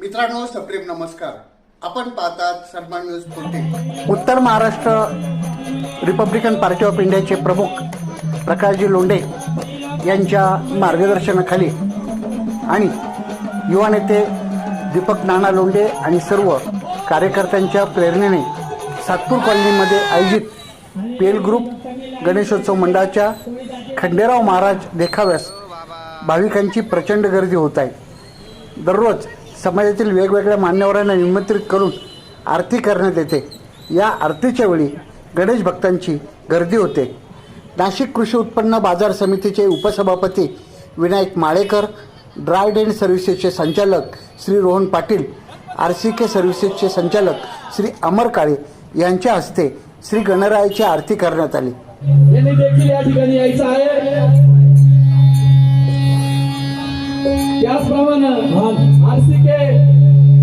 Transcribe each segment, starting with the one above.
मित्रांनो सप्रेम नमस्कार. आपण पाहतात सन्मान न्यूज फोर्टी उत्तर महाराष्ट्र रिपब्लिकन पार्टी ऑफ इंडियाचे प्रमुख प्रकाशजी लोंढे यांच्या मार्गदर्शनाखाली आणि युवा नेते दीपक नाना लोंढे आणि सर्व कार्यकर्त्यांच्या प्रेरणेने सातपूर कॉलनीमध्ये आयोजित पेल ग्रुप गणेशोत्सव मंडळाच्या खंडेराव महाराज देखाव्यास भाविकांची प्रचंड गर्दी होत आहे. दररोज समाजातील वेगवेगळ्या मान्यवरांना निमंत्रित करून आरती करण्यात येते. या आरतीच्या वेळी गणेश भक्तांची गर्दी होते. नाशिक कृषी उत्पन्न बाजार समितीचे उपसभापती विनायक माळेकर ड्राय डेन सर्व्हिसेसचे संचालक Shri Rohan Patil R C K सर्व्हिसेसचे संचालक श्री अमर काळे यांच्या हस्ते श्री गणरायाची आरती करण्यात आली. यांनी देखील या ठिकाणी यायचं आहे. त्याचप्रमाणे आरसीके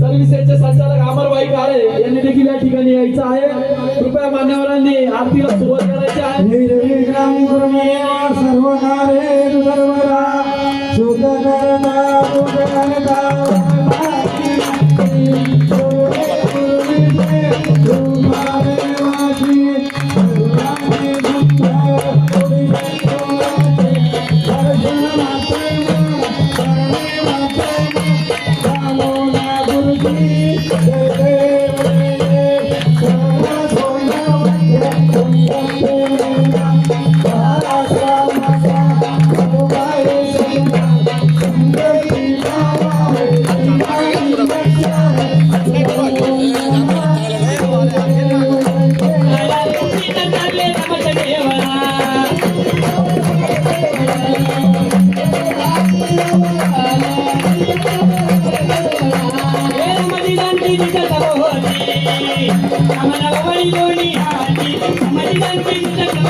सर्व्हिसेसचे संचालक अमरबाई काळे यांनी देखील या ठिकाणी यायचं आहे. कृपया मान्यवरांनी आरतीला सुरुवात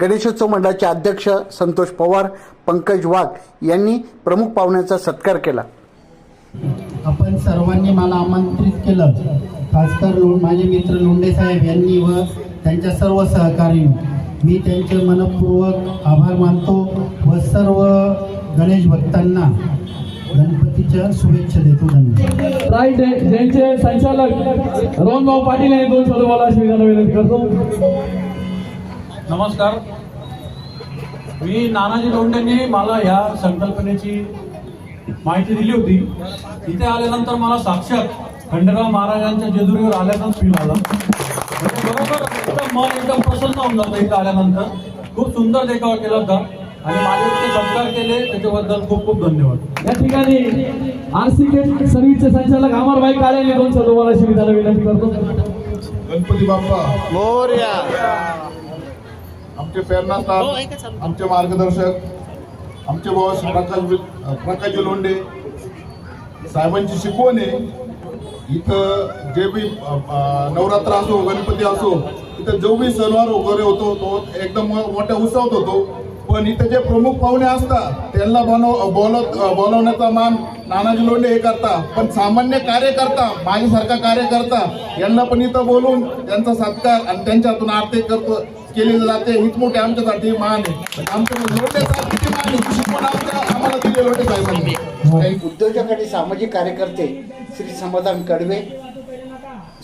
गणेशोत्सव मंडळाचे अध्यक्ष संतोष पवार पंकज वाघ यांनी प्रमुख पाहुण्यांचा सत्कार केला. आपण सर्वांनी मला आमंत्रित केलं. खासकर माझे मित्र लोंढे साहेब यांनी व त्यांच्या सर्व सहकारी. मी त्यांचे मनपूर्वक आभार मानतो व सर्व गणेश भक्तांना गणपतीच्या शुभेच्छा देतो. राईट ज्यांचे संचालक रोहनभाऊ पाटील यांनी दोन शब्द विधान विनंती करतो. नमस्कार. मी नानाजी लोंढेंनी मला ह्या संकल्पनेची माहिती दिली होती. इथे आल्यानंतर मला साक्षात खंडेराव महाराजांच्या जेजुरीवर आल्याचाच फील आला. बरोबर एकदम मन एकदम प्रसन्न होऊन जातं इथं आल्यानंतर. खूप सुंदर देखावा केला होता. आणि माझे इथे सत्कार केले त्याच्याबद्दल खूप खूप धन्यवाद. या ठिकाणी आरसीके सर्व्हिसचे संचालक अमरबाई काळे यांनी दोन शब्द बोला अशी विधान विनंती करतो. गणपती बाप्पा. आमचे प्रेरणास्थान आमचे मार्गदर्शक आमचे बॉस प्रकाश प्रकाश लोंढे साहेबांची शिकवण आहे. इथं जे बी नवरात्र असो गणपती असो इथं जो बी सणवार वगैरे होतो तो एकदम मोठ्या उत्साहात होतो. पण इथं जे प्रमुख पाहुणे असतात त्यांना बनव बोलत बोलवण्याचा मान नानाजी लोंढे हे करता पण सामान्य कार्यकर्ता माझ्यासारखा कार्यकर्ता यांना पण इथं बोलून त्यांचा सत्कार आणि त्यांच्या हातून आरती करतो. केलेलं जाते. हीच मोठी आमच्यासाठी मान आहे. आमच्या लोंढे साहेबांची मान आहे. शिकवण आमच्या आम्हाला दिले लोटे साहेबांनी. काही उद्योजक आणि सामाजिक कार्यकर्ते श्री समाधान कडवे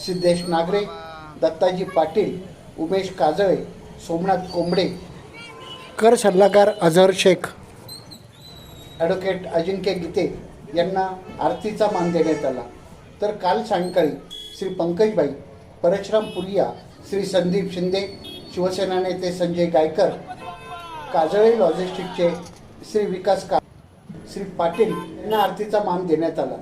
सिद्धेश नागरे दत्ताजी पाटील उमेश काजळे सोमनाथ कोंबडे कर सल्लागार अझहर शेख ॲडव्होकेट अजिंक्य गीते यांना आरतीचा मान देण्यात आला. तर काल सायंकाळी श्री पंकजबाई परशुराम पुरिया श्री संदीप शिंदे शिवसेना नेते संजय गायकर काजळे लॉजिस्टिकचे श्री विकास का श्री पाटील यांना आरतीचा मान देण्यात आला.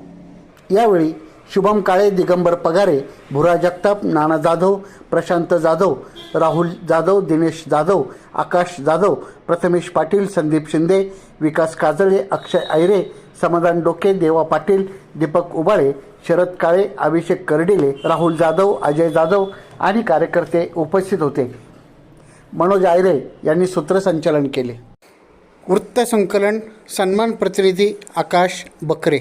यावेळी शुभम काळे दिगंबर पगारे भुरा जगताप नाना जाधव प्रशांत जाधव राहुल जाधव दिनेश जाधव आकाश जाधव प्रथमेश पाटील संदीप शिंदे विकास काजळे अक्षय ऐरे समाधान डोके देवा पाटील दीपक उबाळे शरद काळे अभिषेक कर्डिले राहुल जाधव अजय जाधव आणि कार्यकर्ते उपस्थित होते. मनोज आयरे यांनी सूत्रसंचालन केले. वृत्तसंकलन सन्मान प्रतिनिधी आकाश बकरे.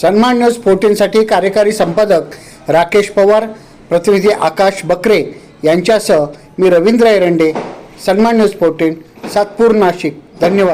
सन्मान न्यूज फोर्टीनसाठी कार्यकारी संपादक राकेश पवार प्रतिनिधी आकाश बकरे यांच्यासह मी रवींद्र एरंडे सन्मान न्यूज फोर्टीन सातपूर नाशिक. धन्यवाद.